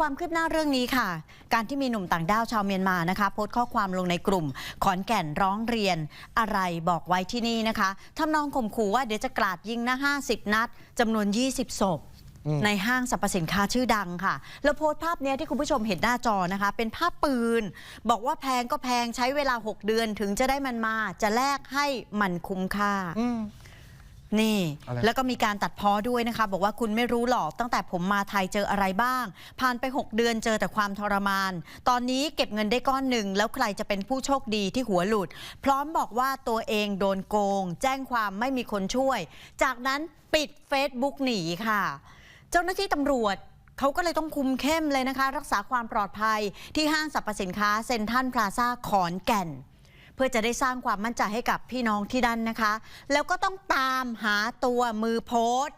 ความคืบหน้าเรื่องนี้ค่ะ การที่มีหนุ่มต่างด้าวชาวเมียนมานะคะ โพสต์ข้อความลงในกลุ่ม ขอนแก่นร้องเรียน อะไรบอกไว้ที่นี่นะคะทำนองข่มขู่ว่าเดี๋ยวจะกราดยิงนะ50 นัดจำนวน 20 ศพอืมในห้างสรรพสินค้าชื่อดังค่ะ แล้วโพสต์ภาพเนี้ยที่คุณผู้ชมเห็นหน้าจอนะคะ เป็นภาพปืน บอกว่าแพงก็แพงใช้เวลา 6 เดือนถึงจะได้มันมา จะแลกให้มันคุ้มค่าอืม นี่ อะไร แล้วก็มีการตัดพ้อด้วยนะคะ บอกว่าคุณไม่รู้หรอกตั้งแต่ผมมาไทยเจออะไรบ้าง ผ่านไป 6 เดือนเจอแต่ความทรมาน ตอนนี้เก็บเงินได้ก้อนหนึ่ง แล้วใครจะเป็นผู้โชคดีที่หัวหลุด พร้อมบอกว่าตัวเองโดนโกง แจ้งความไม่มีคนช่วย จากนั้นปิด Facebook หนีค่ะ เจ้าหน้าที่ตำรวจเขาก็เลยต้องคุมเข้มเลยนะคะ รักษาความปลอดภัยที่ห้างสรรพสินค้าเซ็นทรัลพลาซ่าขอนแก่น เพื่อจะได้สร้างความมั่นใจให้กับพี่น้องที่ดันนะคะ แล้วก็ต้องตามหาตัวมือโพสต์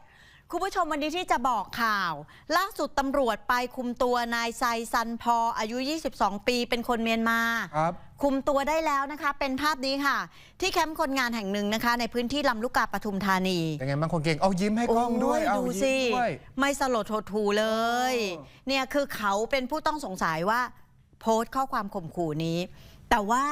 คุณผู้ชมวันนี้ที่จะบอกข่าว ล่าสุดตำรวจไปคุมตัวนายไซซันพออายุ 22 ปีเป็นคนเมียนมาครับคุมตัวได้แล้วนะคะ เป็นภาพนี้ค่ะ ที่แคมป์คนงานแห่งหนึ่งนะคะ ในพื้นที่ลำลูกกาปทุมธานีเป็นไงบ้างคนเก่งเอายิ้มให้กล้องด้วยโเอาดูยิ้มสิด้วยไม่สลดโททูเลยเออเนี่ยคือเขาเป็นผู้ต้องสงสัยว่า โพสต์ข้อความข่มขู่นี้ แต่ว่า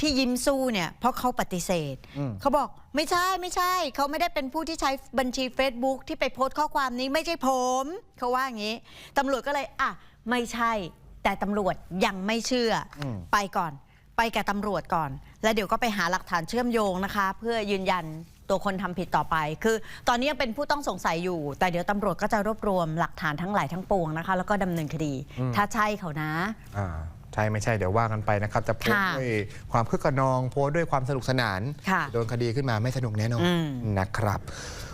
ที่ยิ้มสู้เนี่ยเพราะเขาปฏิเสธ อืม เขาบอกไม่ใช่ไม่ใช่ เขาไม่ได้เป็นผู้ที่ใช้บัญชี Facebook ที่ไปโพสต์ข้อความนี้ไม่ใช่ผม เขาว่าอย่างนี้ตำรวจก็เลยอะไม่ใช่ แต่ตำรวจยังไม่เชื่ออม ไปก่อน ไปกับตำรวจก่อน แล้วเดี๋ยวก็ไปหาหลักฐานเชื่อมโยงนะคะ เพื่อยืนยันตัวคนทำผิดต่อไป คือตอนนี้ยังเป็นผู้ต้องสงสัยอยู่ แต่เดี๋ยวตำรวจก็จะรวบรวมหลักฐานทั้งหลายทั้งปวงนะคะ แล้วก็ดำเนินคดี ถ้าใช่เขานะ อ่า ใช่ไม่ใช่เดี๋ยวว่ากันไปนะครับ จะโพสต์ค่ะด้วยความคึกขนอง โพสต์ด้วยความสนุกสนาน ค่ะโดนคดีขึ้นมาไม่สนุกแน่นอนอืม นะครับ